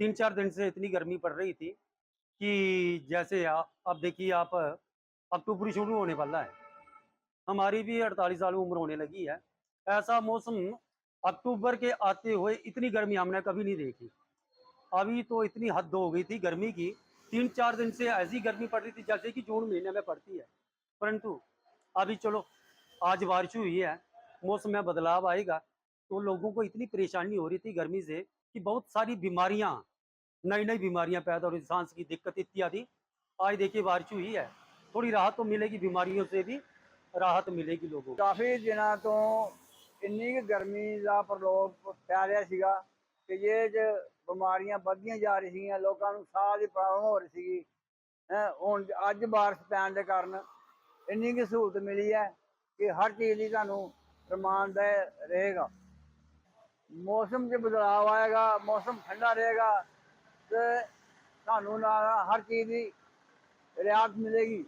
तीन चार दिन से इतनी गर्मी पड़ रही थी कि जैसे आ, अब देखिए आप अक्टूबर शुरू होने वाला है। हमारी भी 48 साल उम्र होने लगी है। ऐसा मौसम अक्टूबर के आते हुए इतनी गर्मी हमने कभी नहीं देखी। अभी तो इतनी हद हो गई थी गर्मी की। तीन चार दिन से ऐसी गर्मी पड़ रही थी जैसे कि जून महीने में पड़ती है। परंतु अभी चलो आज बारिश हुई है मौसम में बदलाव आएगा। तो लोगों को इतनी परेशानी हो रही थी गर्मी से कि बहुत सारी बीमारियां नई नई बीमारियां पैदा हो रही सांस की दिक्कत इत्यादि आज देखिए बारिश हुई है थोड़ी राहत तो मिलेगी बीमारियों से भी राहत मिलेगी लोगों को ਕਾਫੀ ਦਿਨਾਂ ਤੋਂ ਇੰਨੀ ਕੁ ਗਰਮੀ ਦਾ ਪ੍ਰਕੋਪ ਪੈ ਰਿਹਾ ਸੀਗਾ ਕਿ ਇਹ ਚ ਬਿਮਾਰੀਆਂ ਵੱਧਦੀਆਂ ਜਾ ਰਹੀਆਂ ਸੀਗੀਆਂ ਲੋਕਾਂ ਨੂੰ ਸਾਹ ਦੀ ਪ੍ਰੋਬਲਮ ਹੋ ਰਹੀ ਸੀਗੀ ਹੈਂ, ਹੁਣ ਅੱਜ ਬਾਰਿਸ਼ ਪੈਣ ਦੇ ਕਾਰਨ ਇੰਨੀ ਕੁ ਸਹੂਲਤ ਮਿਲੀ ਹੈ ਕਿ ਹਰ ਚੀਜ਼ ਦੀ ਤੁਹਾਨੂੰ ਰਮਾਨਦਾਇ ਰਹੇਗਾ ਮੌਸਮ 'ਚ ਬਦਲਾਅ ਆਏਗਾ, ਮੌਸਮ ਠੰਡਾ ਰਹੇਗਾ, ਤੇ ਤੁਹਾਨੂੰ ਨਾਲ ਹਰ ਚੀਜ਼ ਦੀ ਰਿਆਇਤ ਮਿਲੇਗੀ।